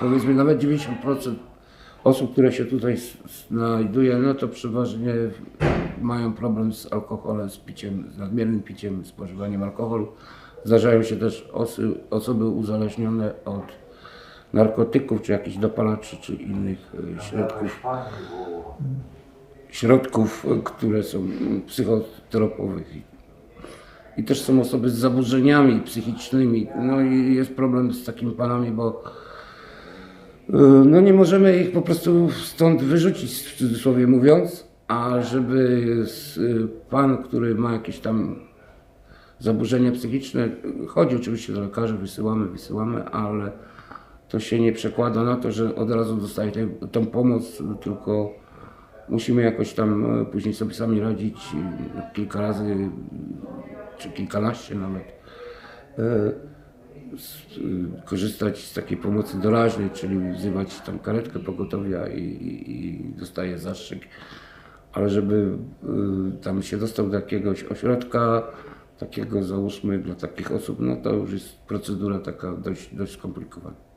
powiedzmy nawet 90% osób, które się tutaj znajduje, no to przeważnie mają problem z alkoholem, z piciem, z nadmiernym piciem, spożywaniem alkoholu. Zdarzają się też osy, osoby uzależnione od narkotyków, czy jakichś dopalaczy, czy innych e, środków, środków, e, które są psychotropowych. I też są osoby z zaburzeniami psychicznymi. No i jest problem z takimi panami, bo no nie możemy ich po prostu stąd wyrzucić, w cudzysłowie mówiąc, a żeby y, pan, który ma jakieś tam zaburzenia psychiczne, y, chodzi oczywiście do lekarzy, wysyłamy, wysyłamy, ale to się nie przekłada na to, że od razu dostaje tę- tą pomoc, tylko musimy jakoś tam y, później sobie sami radzić y, kilka razy, y, czy kilkanaście nawet. Y, korzystać z takiej pomocy doraźnej, czyli wzywać tam karetkę pogotowia i, i, i dostaje zastrzyk. Ale żeby y, tam się dostał do jakiegoś ośrodka, takiego załóżmy dla takich osób, no to już jest procedura taka dość, dość skomplikowana.